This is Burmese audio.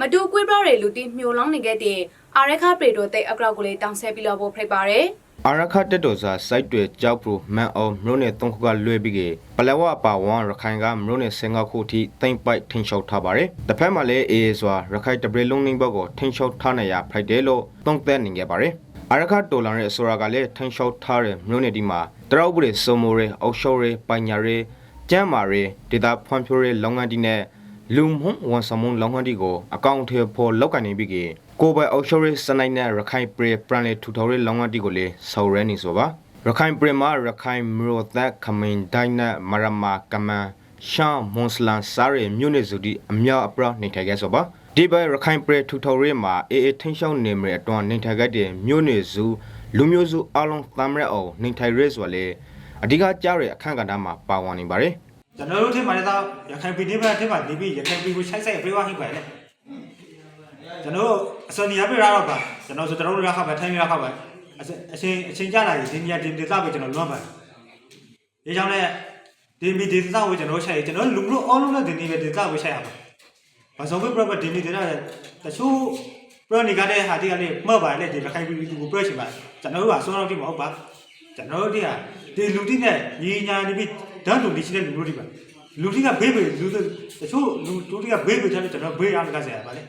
မတူကွေးပရောတွေလူတီမျိုးလောင်းနေခဲ့တဲ့အာရခပရေတိုတိတ်အကောက်ကိုလေးတောင်းဆဲပြီးတော့ဖို့ဖိတ်ပါတယ်အာရခတက်တော်စာစိုက်တွေကြောက်ပရိုမန်အောင်မြို့နယ်သုံးခုကလွှဲပြီးကေပလက်ဝပါဝမ်ရခိုင်ကမြို့နယ်စင်ကာခုအထိတိမ့်ပိုက်ထင်းလျှောက်ထားပါတယ်။တစ်ဖက်မှာလည်းအေးစွာရခိုင်တပရေလုံးနှင်းဘက်ကိုထင်းလျှောက်ထားနေရဖိုက်တယ်လို့သုံးသက်နေခဲ့ပါတယ်။အာရခတော်လာရဲ့ဆိုရာကလည်းထင်းလျှောက်ထားတဲ့မြို့နယ်ဒီမှာတရောက်ပရိစုံမိုးရဲအောက်ရှော်ရဲပိုင်ညာရဲကျမ်းမာရဲဒေတာဖွံ့ဖြိုးရဲလုပ်ငန်းတီနဲ့ လူမှုဝန်ဆောင်မှုလုပ်ငန်းတီကိုအကောင့်ထဲပေါ်လောက်ကနေပြီးကေကိုယ်ပိုင်အောက်ရှော်ရဲစနိုက်နဲ့ရခိုင်ပရိပရန်လေထူထော်ရဲလုပ်ငန်းတီကိုလည်းဆော်ရဲနေဆိုပါရခိုင်ပြည်မှာရခိုင်မြို့သက်ခမင်ဒိုင်းနဲ့မရမာကမန်ရှမ်းမွန်စလန်စားရမြို့နယ်စုဒီအမြောက်အပရနေထိုင်ခဲ့ဆိုပါဒီဘက်ရခိုင်ပြည်ထူထော်ရဲမှာအေးအေးထင်းရှောင်းနေမရအတွန်းနေထိုင်ခဲ့တဲ့မြို့နယ်စုလူမျိုးစုအလုံးသမ်းရအောင်နေထိုင်ရဲဆိုလေအဓိကကြားရအခန့်ကဏ္ဍမှာပါဝင်နေပါတယ် ကျွန်တော်တို့ထင်ပါတယ်သားရခိုင်ပြည်နယ်မှာထင်ပါနေပြီးရခိုင်ပြည်ကိုချိုက်ဆိုင်ပြေးဝဟိပါလေကျွန်တော်အစနေရပြရတော့ပါကျွန်တော်ဆိုကျွန်တော်တို့ရခပါထိုင်းရခပါအချင်းအချင်းကြလာရင်ဒီနေရာဒီဒေသကိုကျွန်တော်လွှမ်းပါဒီကြောင့်လည်းဒီမီဒေသကိုကျွန်တော်ချိုက်ကျွန်တော်လူမျိုးအားလုံးနဲ့ဒီနေရာဒေသကိုချိုက်ရပါဘာဆုံးပြပြဒီနေဒေသတချို့ပရနီကတဲ့ဟာတိကလေးမှတ်ပါလေဒီရခိုင်ပြည်ကိုပြချင်ပါကျွန်တော်တို့ကဆုံးတော့တိမဟုတ်ပါကျွန်တော်တို့ဒီဟာဒီလူတိနဲ့ညီညာနေပြီး ဓာတ်တူနေရှိတဲ့လူမျိုးတွေပါလူတိကဘေးဘေးလူတချို့လူတူတိကဘေးဘေးထားတယ်ကျွန်တော်ဘေးအားမကဆရာပါလေ